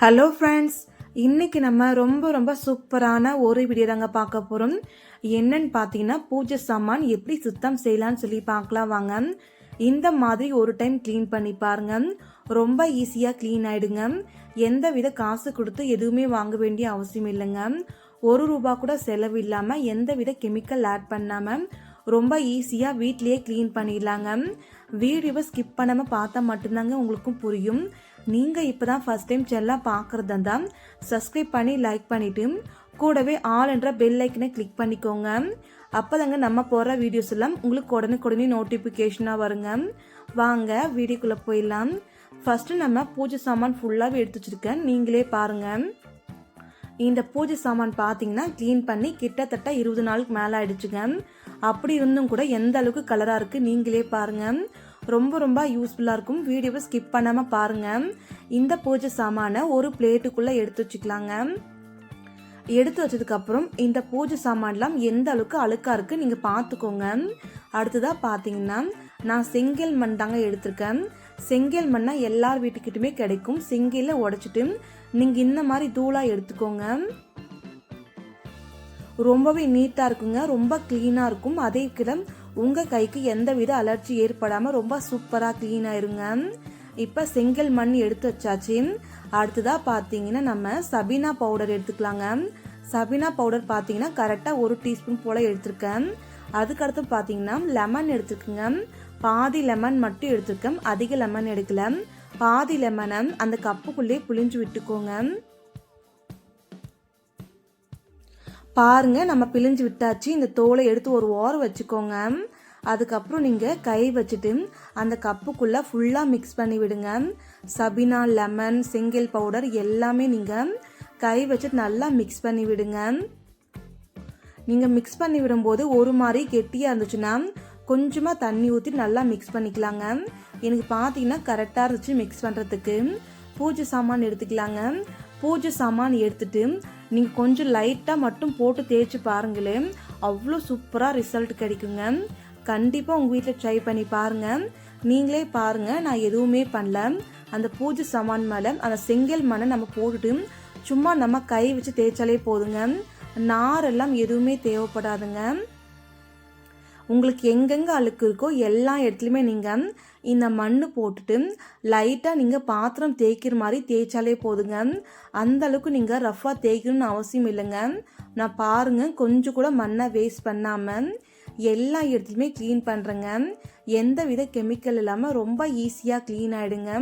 Hello friends இன்னைக்கு நம்ம ரொம்ப ரொம்ப சூப்பரான ஒரு வீடியோ தாங்க பார்க்க போகிறோம் என்னன்னு பார்த்தீங்கன்னா பூஜை சாமான் எப்படி சுத்தம் செய்யலாம்னு சொல்லி பார்க்கலாம் வாங்க. இந்த மாதிரி ஒரு டைம் க்ளீன் பண்ணி பாருங்க. ரொம்ப ஈஸியாக க்ளீன் ஆகிடுங்க எந்த வித காசு கொடுத்து எதுவுமே வாங்க வேண்டிய அவசியம் இல்லைங்க. ஒரு ரூபா கூட செலவு இல்லாமல் எந்த வித கெமிக்கல் ஆட் பண்ணாமல் ரொம்ப ஈஸியாக வீட்லேயே க்ளீன் பண்ணிடலாங்க. வீடியோவை ஸ்கிப் பண்ணாமல் பார்த்தா மட்டும்தாங்க உங்களுக்கும் புரியும். நீங்கள் இப்போ தான் ஃபஸ்ட் டைம் செல்லாக பார்க்குறதா இருந்தால் சப்ஸ்கிரைப் பண்ணி லைக் பண்ணிவிட்டு கூடவே ஆல் என்ற பெல் ஐக்கனை கிளிக் பண்ணிக்கோங்க. அப்போ தாங்க நம்ம போகிற வீடியோஸ் எல்லாம் உங்களுக்கு உடனுக்குடனே நோட்டிஃபிகேஷனாக வருங்க. வாங்க வீடியோக்குள்ளே போயிடலாம். ஃபஸ்ட்டு நம்ம பூஜை சாமான் ஃபுல்லாகவே எடுத்து வச்சுருக்கேன் நீங்களே பாருங்கள் இந்த பூஜை சாமான் பார்த்தீங்கன்னா க்ளீன் பண்ணி கிட்டத்தட்ட இருபது நாளுக்கு மேலே ஆயிடுச்சுங்க. அப்படி இருந்தும் கூட எந்த அளவுக்கு கலராக இருக்குது நீங்களே பாருங்கள் ரொம்ப ரொம்ப யூஸ்ஃபுல்லாக இருக்கும். வீடியோவை ஸ்கிப் பண்ணாமல் பாருங்கள் இந்த பூஜை சாமானை ஒரு பிளேட்டுக்குள்ளே எடுத்து வச்சுக்கலாங்க. எடுத்து வச்சதுக்கப்புறம் இந்த பூஜை சாமான்லாம் எந்த அளவுக்கு அழுக்காக இருக்குது நீங்கள் பார்த்துக்கோங்க அடுத்ததாக பார்த்தீங்கன்னா நான் செங்கல் மண் தாங்க எடுத்திருக்கேன். செங்கல் மண்ணா எல்லார் வீட்டுக்கிட்டுமே கிடைக்கும். செங்கலில் உடச்சிட்டு நீங்கள் இந்த மாதிரி தூளாக எடுத்துக்கோங்க. ரொம்பவே நீட்டாக இருக்குங்க. ரொம்ப க்ளீனாக இருக்கும். அதே கிடம் உங்கள் கைக்கு எந்த வித அலர்ஜி ஏற்படாமல் ரொம்ப சூப்பராக க்ளீனாக இருங்க இப்போ செங்கல் மண் எடுத்து வச்சாச்சு. அடுத்ததாக பார்த்தீங்கன்னா நம்ம சபீனா பவுடர் எடுத்துக்கலாங்க. சபீனா பவுடர் பார்த்தீங்கன்னா கரெக்டாக ஒரு டீஸ்பூன் போல் எடுத்திருக்கேன். அதுக்கடுத்து பார்த்தீங்கன்னா லெமன் எடுத்துருக்குங்க. பாதி லெமன் மட்டும் எடுத்துருக்கேன். அதிக லெமன் எடுக்கல. பாதி லெமனை அந்த கப்புக்குள்ளேயே புளிஞ்சு விட்டுக்கோங்க. பாருங்கள் நம்ம பிழிஞ்சு விட்டாச்சு. இந்த தோலை எடுத்து ஒரு ஓரம் வச்சுக்கோங்க. அதுக்கப்புறம் நீங்கள் கை வச்சுட்டு அந்த கப்புக்குள்ளே ஃபுல்லாக மிக்ஸ் பண்ணி விடுங்க. சபினா லெமன் செங்கல் பவுடர் எல்லாமே நீங்கள் கை வச்சுட்டு நல்லா மிக்ஸ் பண்ணி விடுங்க. நீங்கள் மிக்ஸ் பண்ணி விடும்போது ஒரு மாதிரி கெட்டியாக இருந்துச்சுன்னா கொஞ்சமாக தண்ணி ஊற்றி நல்லா மிக்ஸ் பண்ணிக்கலாங்க. எனக்கு பார்த்தீங்கன்னா கரெக்டாக இருந்துச்சு மிக்ஸ் பண்ணுறதுக்கு பூஜை சாமான் எடுத்துக்கலாங்க. பூஜை சாமான் எடுத்துட்டு நீங்கள் கொஞ்சம் லைட்டாக மட்டும் போட்டு தேய்ச்சி பாருங்களேன் அவ்வளோ சூப்பராக ரிசல்ட் கிடைக்குங்க. கண்டிப்பாக உங்கள் வீட்டில் ட்ரை பண்ணி பாருங்கள் நீங்களே பாருங்கள் நான் எதுவுமே பண்ணல. அந்த பூஜை சாமான் மேலே அந்த செங்கல் மண்ணை நம்ம போட்டுட்டு சும்மா நம்ம கை வச்சு தேய்ச்சாலே போதுங்க. நாரெல்லாம் எதுவுமே தேவைப்படாதுங்க. உங்களுக்கு எங்கெங்கே அழுக்கு இருக்கோ எல்லா இடத்துலையுமே நீங்கள் இந்த மண் போட்டுட்டு லைட்டாக நீங்கள் பாத்திரம் தேய்க்கிற மாதிரி தேய்ச்சாலே போதுங்க. அந்த அளவுக்கு நீங்கள் ரஃப்பாக தேய்க்கணும்னு அவசியம் இல்லைங்க. நான் பாருங்கள் கொஞ்சம் கூட மண்ணை வேஸ்ட் பண்ணாமல் எல்லா இடத்துலையுமே க்ளீன் பண்ணுறேங்க எந்த வித கெமிக்கல் இல்லாமல் ரொம்ப ஈஸியாக க்ளீன் ஆகிடுங்க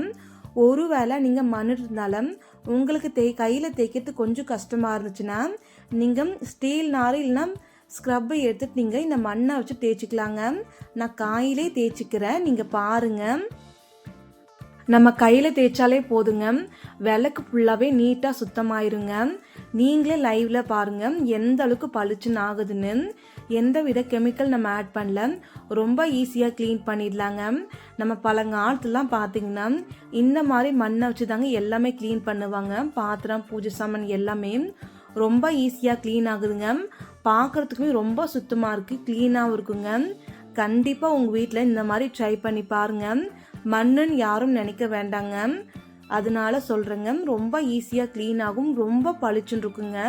ஒரு வேளை நீங்கள் மண் இருந்தாலும் உங்களுக்கு தே கையில் தேய்க்கிறது கொஞ்சம் கஷ்டமாக இருந்துச்சுன்னா நீங்கள் ஸ்டீல் நார் இல்லைன்னா ஸ்க்ரப்பை எடுத்துட்டு நீங்கள் இந்த மண்ணை வச்சு தேய்ச்சிக்கலாங்க. நான் காயிலே தேய்ச்சிக்கிறேன். நீங்கள் பாருங்கள் நம்ம கையில் தேய்ச்சாலே போதுங்க. விளக்கு ஃபுல்லாகவே நீட்டாக சுத்தமாயிருங்க. நீங்களே லைவில் பாருங்க. எந்த அளவுக்கு பளிச்சுன்னு ஆகுதுன்னு. எந்த வித கெமிக்கல் நம்ம ஆட் பண்ணல. ரொம்ப ஈஸியாக க்ளீன் பண்ணிடலாங்க. நம்ம பழங்காலத்துலாம் பார்த்தீங்கன்னா இந்த மாதிரி மண்ணை வச்சு தாங்க எல்லாமே க்ளீன் பண்ணுவாங்க. பாத்திரம் பூஜை சாமான் எல்லாமே. ரொம்ப ஈஸியாக க்ளீன் ஆகுதுங்க. பார்க்குறதுக்குமே ரொம்ப சுத்தமாக இருக்குது க்ளீனாகவும் இருக்குங்க. கண்டிப்பாக உங்கள் வீட்டில் இந்த மாதிரி ட்ரை பண்ணி பாருங்கள் மண்ணுன்னு யாரும் நினைக்க வேண்டாங்க. அதனால சொல்கிறேங்க ரொம்ப ஈஸியாக க்ளீன் ஆகும் ரொம்ப பளிச்சுன்னு இருக்குங்க.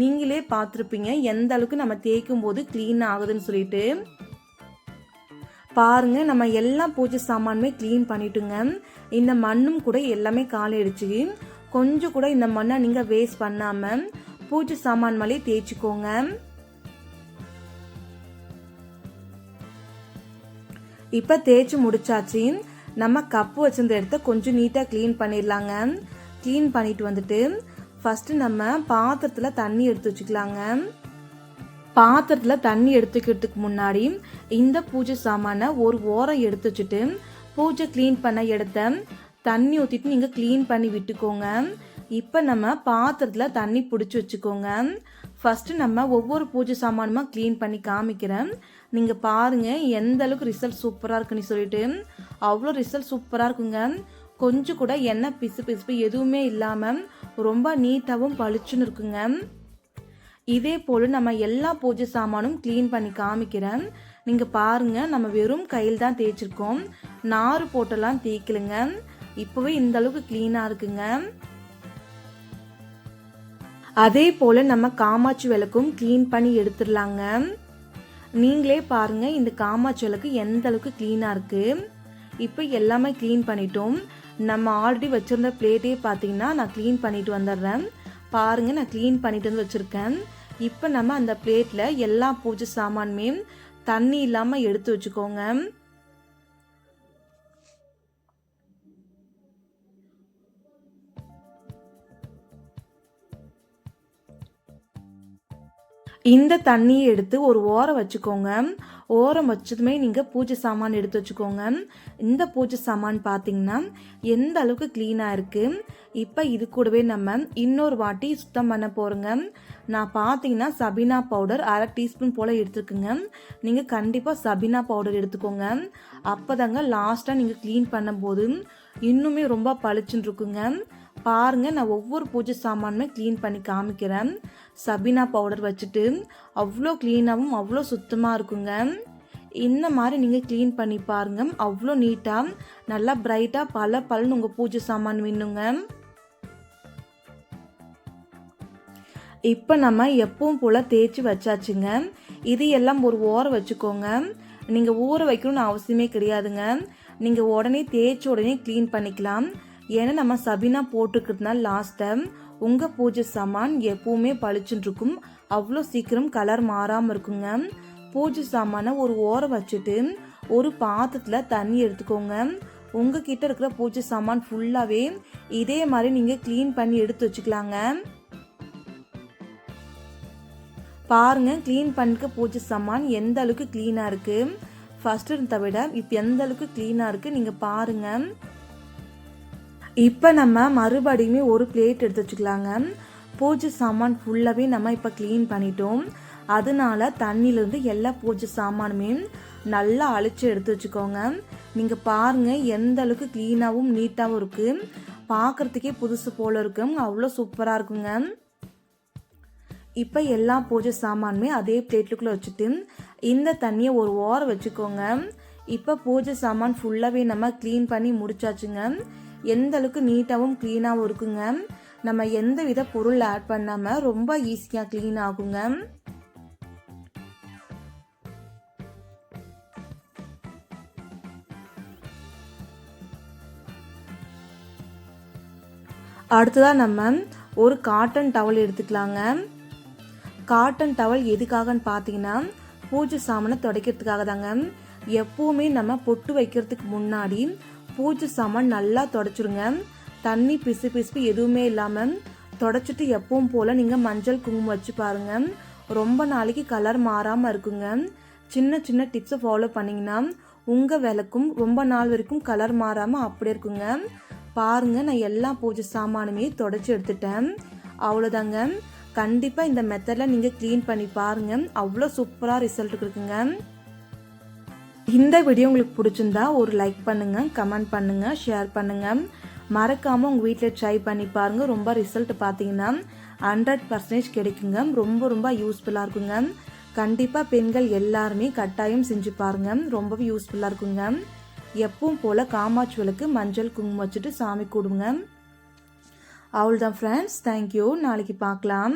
நீங்களே பார்த்துருப்பீங்க எந்த அளவுக்கு நம்ம தேய்க்கும் போது க்ளீன் ஆகுதுன்னு சொல்லிட்டு. பாருங்க நம்ம எல்லா பூஜை சாமானுமே க்ளீன் பண்ணிட்டுங்க. இந்த மண்ணும் கூட எல்லாமே காலிடுச்சு கொஞ்சம் கூட இந்த மண்ணை நீங்கள் வேஸ்ட் பண்ணாமல் பூஜை சாமான் மேலே தேய்ச்சிக்கோங்க. இப்போ தேய்ச்சி முடிச்சாச்சு. நம்ம கப்பு வச்சிருந்த இடத்த கொஞ்சம் நீட்டாக க்ளீன் பண்ணிடலாங்க. க்ளீன் பண்ணிட்டு வந்துட்டு ஃபஸ்ட்டு நம்ம பாத்திரத்தில் தண்ணி எடுத்து வச்சுக்கலாங்க. பாத்திரத்தில் தண்ணி எடுத்துக்கிறதுக்கு முன்னாடி இந்த பூஜை சாமானை ஒரு ஓரம் எடுத்து வச்சுட்டு பூஜை க்ளீன் பண்ண இடத்த தண்ணி ஊற்றிட்டு நீங்கள் க்ளீன் பண்ணி விட்டுக்கோங்க. இப்போ நம்ம பாத்திரத்தில் தண்ணி பிடிச்சி வச்சுக்கோங்க. ஃபஸ்ட்டு நம்ம ஒவ்வொரு பூஜை சாமானுமா க்ளீன் பண்ணி காமிக்கிறேன். நீங்கள் பாருங்கள் எந்த அளவுக்கு ரிசல்ட் சூப்பராக இருக்குன்னு சொல்லிட்டு. அவ்வளோ ரிசல்ட் சூப்பராக இருக்குங்க. கொஞ்சம் கூட எண்ணெய் பிசு பிசுப்பு எதுவுமே இல்லாமல் ரொம்ப நீட்டாகவும் பளிச்சுன்னு இருக்குங்க. இதே போல் நம்ம எல்லா பூஜை சாமானும் க்ளீன் பண்ணி காமிக்கிறேன். நீங்கள் பாருங்கள் நம்ம வெறும் கையில் தான் தேய்ச்சிருக்கோம். நார் போட்டெல்லாம் தேய்க்கலுங்க. இப்போவே இந்த அளவுக்கு க்ளீனாக இருக்குங்க. அதே போல் நம்ம காமாட்சி விளக்கும் க்ளீன் பண்ணி எடுத்துடலாங்க. நீங்களே பாருங்கள் இந்த காமாட்சி விளக்கு எந்த அளவுக்கு க்ளீனாக இருக்குது இப்போ எல்லாமே க்ளீன் பண்ணிட்டோம். நம்ம ஆல்ரெடி வச்சுருந்த பிளேட்டே பார்த்தீங்கன்னா நான் க்ளீன் பண்ணிட்டு வந்துடுறேன். பாருங்கள் நான் க்ளீன் பண்ணிட்டு வந்து வச்சுருக்கேன். இப்போ நம்ம அந்த பிளேட்டில் எல்லா பூஜை சாமானுமே தண்ணி இல்லாமல் எடுத்து வச்சுக்கோங்க. இந்த தண்ணியை எடுத்து ஒரு ஓரம் வச்சுக்கோங்க. ஓரம் வச்சதுமே நீங்கள் பூஜை சாமான் எடுத்து வச்சுக்கோங்க. இந்த பூஜை சாமான் பார்த்தீங்கன்னா எந்த அளவுக்கு க்ளீனாக இருக்குது இப்போ இது கூடவே நம்ம இன்னொரு வாட்டி சுத்தம் பண்ண போகிறோங்க நான் பார்த்தீங்கன்னா சபினா பவுடர் அரை டீஸ்பூன் போல் எடுத்துக்கோங்க நீங்கள் கண்டிப்பாக சபினா பவுடர் எடுத்துக்கோங்க. அப்போ தாங்க லாஸ்ட்டாக நீங்கள் க்ளீன் பண்ணும்போது இன்னுமே ரொம்ப பளிச்சுன்னு இருக்குங்க. பாருங்கள் நான் ஒவ்வொரு பூஜை சாமானுமே க்ளீன் பண்ணி காமிக்கிறேன். சபினா பவுடர் வச்சுட்டு அவ்வளோ க்ளீனாகவும் அவ்வளோ சுத்தமாக இருக்குங்க. இந்த மாதிரி நீங்கள் க்ளீன் பண்ணி பாருங்க அவ்வளோ நீட்டாக நல்லா பிரைட்டாக பல பலன்னு உங்கள் பூஜை சாமான் வேணுங்க இப்போ நம்ம எப்பவும் போல் தேய்ச்சி வச்சாச்சுங்க. இது எல்லாம் ஒரு ஓரம் வச்சுக்கோங்க. நீங்கள் ஊற வைக்கணும்னு அவசியமே கிடையாதுங்க. நீங்கள் உடனே தேய்ச்சி உடனே க்ளீன் பண்ணிக்கலாம். ஏன்னா நம்ம சபினா போட்டுக்கிறதுனால லாஸ்ட் டைம் உங்கள் பூஜை சாமான் எப்பவுமே பளிச்சுன்னு இருக்கும் அவ்வளோ சீக்கிரம் கலர் மாறாமல் இருக்குங்க. பூஜை சாமானை ஒரு ஓரம் வச்சுட்டு ஒரு பாத்திரத்தில் தண்ணி எடுத்துக்கோங்க. உங்ககிட்ட இருக்கிற பூஜை சாமான் ஃபுல்லாகவே இதே மாதிரி நீங்கள் க்ளீன் பண்ணி எடுத்து வச்சுக்கலாங்க. பாருங்க க்ளீன் பண்ணிக்க பூஜை சாமான் எந்த அளவுக்கு க்ளீனாக இருக்குது ஃபர்ஸ்ட் இருந்த விட இப்போ எந்த அளவுக்கு க்ளீனாக இருக்குது நீங்கள் பாருங்கள் இப்போ நம்ம மறுபடியுமே ஒரு பிளேட் எடுத்து வச்சுக்கலாங்க. பூஜை சாமான் ஃபுல்லாகவே நம்ம இப்போ க்ளீன் பண்ணிட்டோம். அதனால தண்ணியிலேருந்து எல்லா பூஜை சாமானுமே நல்லா அழிச்சு எடுத்து வச்சுக்கோங்க. நீங்கள் பாருங்கள் எந்த அளவுக்கு க்ளீனாகவும் நீட்டாகவும் இருக்குது பார்க்குறதுக்கே புதுசு போல் இருக்கும் அவ்வளோ சூப்பராக இருக்குங்க. இப்போ எல்லா பூஜை சாமானுமே அதே பிளேட்டுக்குள்ளே வச்சுட்டு இந்த தண்ணியை ஒரு ஓரம் வச்சுக்கோங்க. இப்போ பூஜை சாமான் ஃபுல்லாகவே நம்ம க்ளீன் பண்ணி முடிச்சாச்சுங்க. எந்த அளவுக்கு நீட்டாகவும் க்ளீனாகவும் இருக்குங்க. நம்ம எந்த வித பொருள் ஆட் பண்ணாமல் ரொம்ப ஈஸியாக க்ளீன் ஆகுங்க. அடுத்ததாக நம்ம ஒரு காட்டன் டவல் எடுத்துக்கலாங்க. காட்டன் டவல் எதுக்காகன்னு பார்த்தீங்கன்னா பூஜை சாமானை துடைக்கிறதுக்காக தாங்க எப்பவுமே நம்ம பொட்டு வைக்கிறதுக்கு முன்னாடி பூஜை சாமான் நல்லா தொடச்சிருங்க. தண்ணி பிசு பிசுப்பு எதுவுமே இல்லாமல் தொடச்சிட்டு எப்பவும் போல் நீங்கள் மஞ்சள் குங்குமம் வச்சு பாருங்கள் ரொம்ப நாளைக்கு கலர் மாறாமல் இருக்குங்க. சின்ன சின்ன டிப்ஸை ஃபாலோ பண்ணிங்கன்னா உங்கள் விளக்கும் ரொம்ப நாள் வரைக்கும் கலர் மாறாமல் அப்படியே இருக்குங்க. பாருங்கள் நான் எல்லா பூஜை சாமானுமே தொடச்சி எடுத்துட்டேன். அவ்வளோதாங்க கண்டிப்பாக இந்த மெத்தடில் நீங்கள் க்ளீன் பண்ணி பாருங்கள் அவ்வளோ சூப்பராக ரிசல்ட் இருக்குங்க. இந்த வீடியோ உங்களுக்கு பிடிச்சிருந்தா ஒரு லைக் பண்ணுங்க கமெண்ட் பண்ணுங்க ஷேர் பண்ணுங்க. மறக்காம உங்க வீட்டில் ட்ரை பண்ணி பாருங்க. ரொம்ப ரிசல்ட் பார்த்தீங்கன்னா ஹண்ட்ரட் பர்சன்டேஜ் கிடைக்குங்க. ரொம்ப ரொம்ப யூஸ்ஃபுல்லாக இருக்குங்க. கண்டிப்பாக பெண்கள் எல்லாருமே கட்டாயம் செஞ்சு பாருங்க. ரொம்பவே யூஸ்ஃபுல்லாக இருக்குங்க. எப்பவும் போல் காமாட்சி மஞ்சள் குங்குமம் வச்சுட்டு சாமி கூடுங்க அவ்வளோதான் ஃப்ரெண்ட்ஸ் தேங்க்யூ நாளைக்கு பார்க்கலாம்.